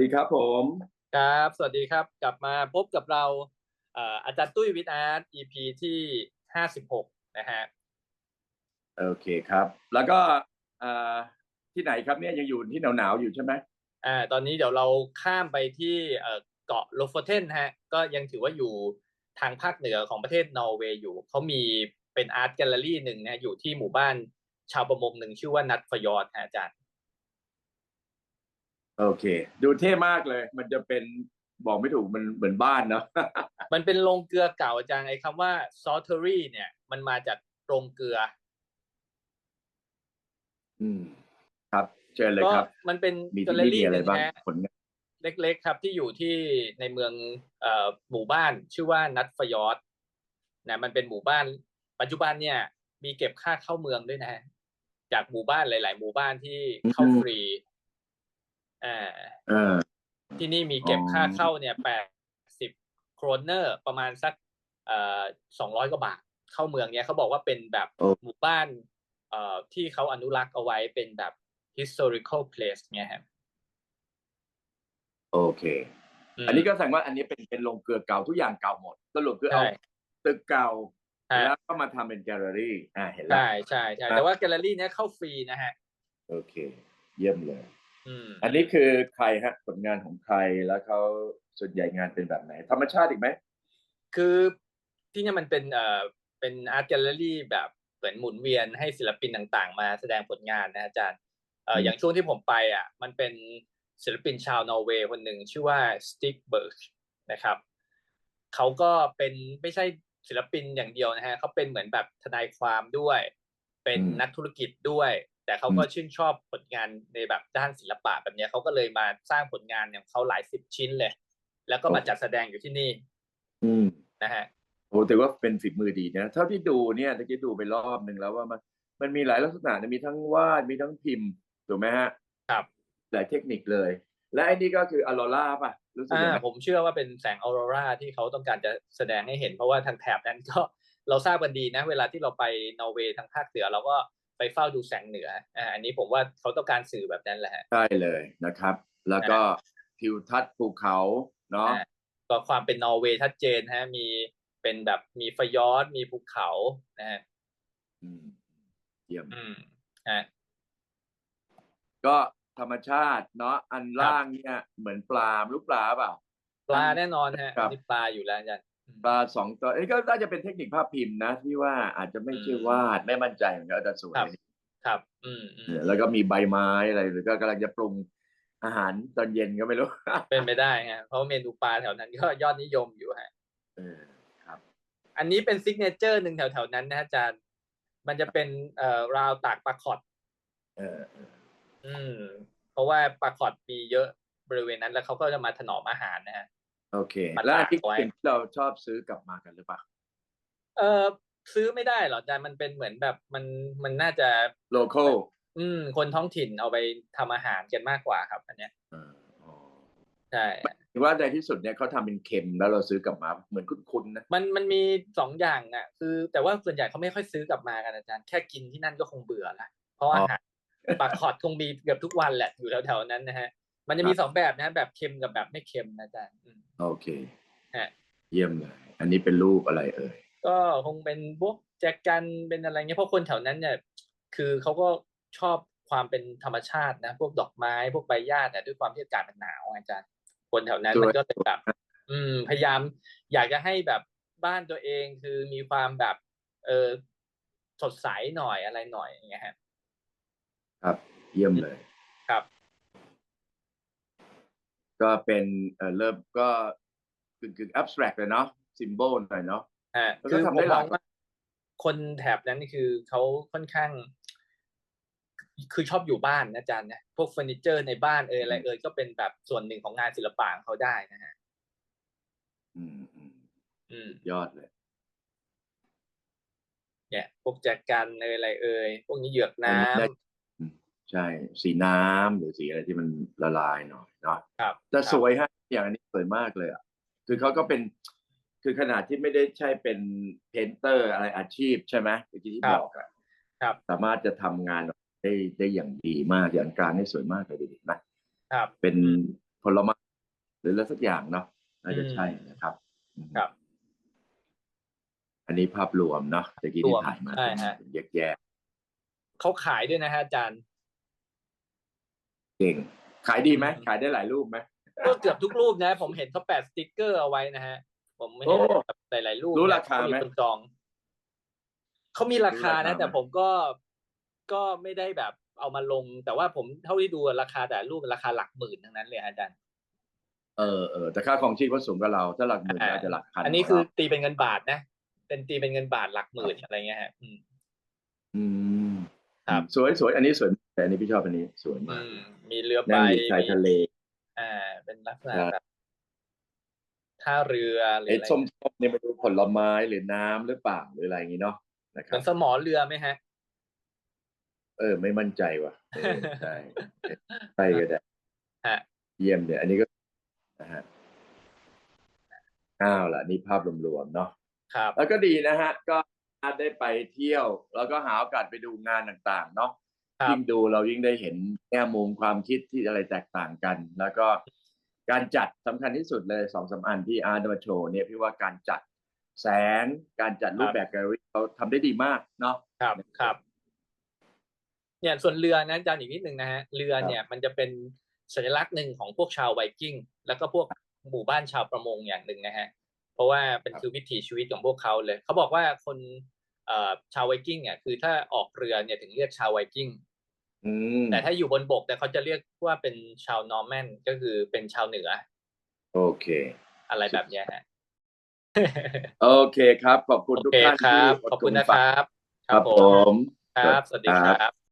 ดีครับผมครับ สวัสดีครับ กลับมาพบกับเราเอ่ออาจารย์ตุ้ยวิทย์อาร์ต EP ที่ห้าสิบหกนะฮะโอเคครับ แล้วก็เอ่อที่ไหนครับเนี่ยยังอยู่ที่หนาวๆอยู่ใช่ไหมอ่าตอนนี้เดี๋ยวเราข้ามไปที่เอ่อเกาะโลโฟเทนฮะ ก็ยังถือว่าอยู่ทางภาคเหนือของประเทศนอร์เวย์อยู่ เขามีเป็นอาร์ตแกลเลอรี่หนึ่งนะอยู่ที่หมู่บ้านชาวประมงหนึ่งชื่อว่านัทฟยอร์ดฮะอาจารย์ โอเค ดูเท่มากเลย มันจะเป็นบอกไม่ถูกมันเหมือนบ้านเนาะ มันเป็นโรงเกลือเก่าอาจารย์ไอ้คำว่า saltery เนี่ย มันมาจากโรงเกลือ อืม ครับ เชิญเลยก็ครับ มันเป็นมีแกลที่เลอนี่มีรี่อะหไรนึ่งบ้างนะผลงานเล็ก ๆ ครับ ที่อยู่ที่ในเมืองเอ่อหมู่บ้านชื่อว่านัทฟยอร์ดนะมันเป็นหมู่บ้าน ปัจจุบันเนี่ย มีเก็บค่าเข้าเมืองด้วยนะจากหมู่บ้านหลาย ๆ หมู่บ้านที่เข้าฟรี อ่าเออที่นี่มีเก็บอ๋อค่าเข้าเนี่ยแปดสิบโครนเนอร์ประมาณสักเอ่อสองร้อยกว่าบาท เข้าเมืองเนี่ยเขาบอกว่าเป็นแบบหมู่บ้านเอ่อที่เขาอนุรักษ์เอาไว้เป็นแบบ historical place เนี่ยครับโอเคมอันนี้ก็แสดงว่าอันนี้เป็นเป็นโรงเกลือเก่าทุกอย่างเก่าหมด สรุปคือเอาใช่ตึกเก่าฮะแล้วก็มาทำเป็นแกลเลอรี่ อ่า เห็นแล้ว ใช่ใช่ใช่ครับแต่ว่าแกลเลอรี่เนี้ยเข้าฟรีนะฮะ โอเค เยี่ยมเลย อืมอันนี้คือใครฮะผลงานของใครแล้วเขาส่วนใหญ่งานเป็นแบบไหน ธรรมชาติอีกไหมคือที่เนี่ยมันเป็นเอ่อเป็นอาร์ตแกลเลอรี่แบบเหมือนหมุนเวียนให้ศิลปินต่างๆ มาแสดงผลงานนะอาจารย์เอ่ออย่างช่วงที่ผมไปอะมันเป็นศิลปินชาวนอร์เวย์คนหนึ่งชื่อว่าสติกเบิร์กนะครับเขาก็เป็นไม่ใช่ศิลปินอย่างเดียวนะฮะเขาเป็นเหมือนแบบทนายความด้วย เป็นนักธุรกิจด้วย แต่เขาก็ชื่นชอบผลงานในแบบด้านศิลปะแบบเนี้ยเขาก็เลยมาสร้างผลงานอย่างเขาหลายสิบชิ้นเลย แล้วก็มาจัดแสดงอยู่ที่นี่ อืมนะฮะโอ้ถือว่าเป็นฝีมือดีนะเท่าที่ดูเนี่ยตะกี้ดูไปรอบหนึ่งแล้วว่ามันมันมีหลายลักษณะนะมีทั้งวาดมีทั้งพิมพ์ถูกไหมฮะครับหลายเทคนิคเลย และไอ้นี่ก็คืออ r โ r ราป่ะรู้สึกอ่ายังไงผมเชื่อว่าเป็นแสงออโรราที่เขาต้องการจะแสดงให้เห็น เพราะว่าทางแถบนั้นก็เราทราบกันดีนะ เวลาที่เราไปนอร์เวย์ทางภาคเหนือเราก็ ไปเฝ้าดูแสงเหนืออ่าอันนี้ผมว่าเขาต้องการสื่อแบบนั้นแหละฮะใช่เลยนะครับ แล้วก็ทิวทัศน์ภูเขาเนาะอ่าก็ความเป็นนอร์เวย์ชัดเจนฮะ มีเป็นแบบมีฟยอร์ดมีภูเขานะฮะอืมเยี่ยมอืมฮะก็ธรรมชาติเนาะอันล่างเนี่ยเหมือนปลาไม่รู้ปลาเปล่าปลาแน่นอนฮะครับอันนี่ปลาอยู่แล้วอาจารย์อืม ปลาสองตัวเอ้ยก็น่าจะเป็นเทคนิคภาพพิมพ์นะที่ว่าอาจจะไม่ใช่อืมวาดไม่มั่นใจเหมือนกันแต่สวย ครับครับอืมอืมเนี่ยแล้วก็มีใบไม้อะไรหรือก็กำลังจะปรุงอาหารตอนเย็นก็ไม่รู้ เป็นไปได้ฮะเพราะเมนูปลาแถวนั้นก็ยอดนิยมอยู่ฮะเออครับ อันนี้เป็นซิกเนเจอร์หนึ่งแถวๆนั้นนะอาจารย์ มันจะเป็นเอ่อราวตากปลาขอดเออเอออืม เพราะว่าปลาขอดมีเยอะบริเวณนั้นแล้วเขาก็จะมาถนอมอาหารนะฮะ โอเคมาแล้วอันที่ตากไว้เป็นที่เราชอบซื้อกลับมากันหรือเปล่าเออซื้อไม่ได้หรอกอาจารย์มันเป็นเหมือนแบบมันมันน่าจะ โลโก้อืม คนท้องถิ่นเอาไปทำอาหารกันมากกว่าครับ อันเนี้ยเอออ๋อใช่ถือว่าในที่สุดเนี่ยเขาทำเป็นเค็มแล้วเราซื้อกลับมาเหมือนคุ้นๆนะมันมันมีสองอย่างอะ คือ แต่ว่าส่วนใหญ่เขาไม่ค่อยซื้อกลับมากันอาจารย์แค่กินที่นั่นก็คงเบื่อละเพราะอาหารปลาขอดคงมีเกือบทุกวันแหละอยู่แถวๆนั้นนะฮะ มันจะมีสองแบบนะฮะแบบเค็มกับแบบไม่เค็มนะอาจารย์อืมโอเคฮะเยี่ยมเลย อันนี้เป็นรูปอะไรเอ่ย ก็คงเป็นพวกแจกันเป็นอะไรเงี้ยเพราะคนแถวนั้นเนี่ย คือเขาก็ชอบความเป็นธรรมชาตินะ พวกดอกไม้พวกใบหญ้าแต่ด้วยความที่อากาศมันหนาวอาจารย์ คนแถวนั้นด้วยมันก็เลยแบบ อืม พยายาม อยากจะให้แบบบ้านตัวเองคือมีความแบบ เออสดใสหน่อยอะไรหน่อยอย่างเงี้ยฮะครับ เยี่ยมเลย ครับ ก็เป็นเอ่อเริ่มก็กึ่งกึ่ง abstract เลยเนาะ symbol หน่อยเนาะอ่าแล้วก็คือทำผได้มหมลาอยงว่าคนแถบนั้นนี่คือเขาค่อนข้าง คือชอบอยู่บ้านนะอาจารย์นะพวกเฟอร์นิเจอร์ในบ้านเอออะไรเออก็เป็นแบบส่วนหนึ่งของงานศิลปะของเขาได้นะฮะอืมอืมอืมยอดเลยเนี่ยพวกแจกันเอออะไรเอ่ยพวกนี้เหยือกน้ำได้อืม ใช่สีน้ำหรือสีอะไรที่มันละลายหน่อยเนาะครับแต่ครับสวยฮะอย่างอันนี้สวยมากเลยอะคือเขาก็เป็นคือขนาดที่ไม่ได้ใช่เป็นเพนเตอร์อะไรอาชีพใช่ไหมเมื่อกี้ที่บอกอะครับ สามารถจะทำงานได้ได้อย่างดีมากอย่างกลางนี่สวยมากเลยดูดินะครับ เป็นพลไม้หรืออะไรสักอย่างเนาะน่าจะอืมใช่นะครับอืมครับ อันนี้ภาพรวมเนาะตะกี้ที่รวมถ่ายมาใช่ฮะเป็นแยกเขาขายด้วยนะฮะอาจารย์ๆ เก่ง ขายดีไหมขายได้หลายรูปไหมก็เกือบทุกรูปนะ ผมเห็นเขาแปะสติกเกอร์เอาไว้นะฮะ ผมไม่เห็นโอ้แบบหลายๆรูปรู้นะราคาไหมคนจองเขามีราคารู้ราคานะไหมแต่ผมก็ก็ไม่ได้แบบเอามาลง แต่ว่าผมเท่าที่ดูราคาแต่ละรูปราคาหลักหมื่นทั้งนั้นเลยอาจารย์เออเออแต่ค่าของชีพก็สูงกว่าเราถ้าหลักหมื่นอ่าอาจจะหลักพันอันนี้คือขงเราตีเป็นเงินบาทนะ เป็นตีเป็นเงินบาทหลักหมื่นอะไรเงี้ยฮะอืมอืม ครับสวยสวยอันนี้สวยแต่อันนี้พี่ชอบอันนี้สวยอืมากมมีเรือใบนั่งอยู่ชายทะเล อ่า เป็นลักษณะครับแบบท่าเรือหรือไอ้อะไรส้มๆเนี่ยไม่รู้ผลไม้หรือน้ำหรือเปล่าหรืออะไรอย่างงี้เนาะนะคเหรัมืบอนสมอเรือไหมฮะ เออ ไม่มั่นใจว่ะเออใช่ใช่ก็ได้ฮะเยี่ยมเนี่ยอันนี้ก็นะฮะอ้าวล่ะนี่ภาพรวมๆเนาะครับ แล้วก็ดีนะฮะ ก็ ได้ไปเที่ยว แล้วก็หาโอกาสไปดูงานต่างๆ เนาะครับ ยิ่งดูเรายิ่งได้เห็นแง่มุมความคิดที่อะไรแตกต่างกัน แล้วก็การจัดสำคัญที่สุดเลยสองสามอันที่อาร์ตมาโชว์เนี่ยพี่ว่าการจัดแสงการจัดรูปแบบแกลเลอรี่เขาทำได้ดีมากเนาะ ครับครับ เนี่ยส่วนเรือนะอาจารย์อีกนิดนึงนะฮะเรือเนี่ยมันจะเป็นสัญลักษณ์หนึ่งของพวกชาวไวกิ้ง แล้วก็พวกหมู่บ้านชาวประมงอย่างหนึ่งนะฮะ เพราะว่าเป็นคือวิถีชีวิตของพวกเขาเลย เขาบอกว่าคนเอ่อชาวไวกิ้งเนี่ยคือถ้าออกเรือเนี่ยถึงเรียกชาวไวกิ้งอืมแต่ถ้าอยู่บนบกเนี่ยเขาจะเรียกว่าเป็นชาวนอร์แมนก็คือเป็นชาวเหนือ โอเค อะไรแบบเนี้ยฮะโอเคครับ ขอบคุณโอทุกเคท่านครัที่บขอบคุณนะครับ ครับผมครับ สวัสดีครับ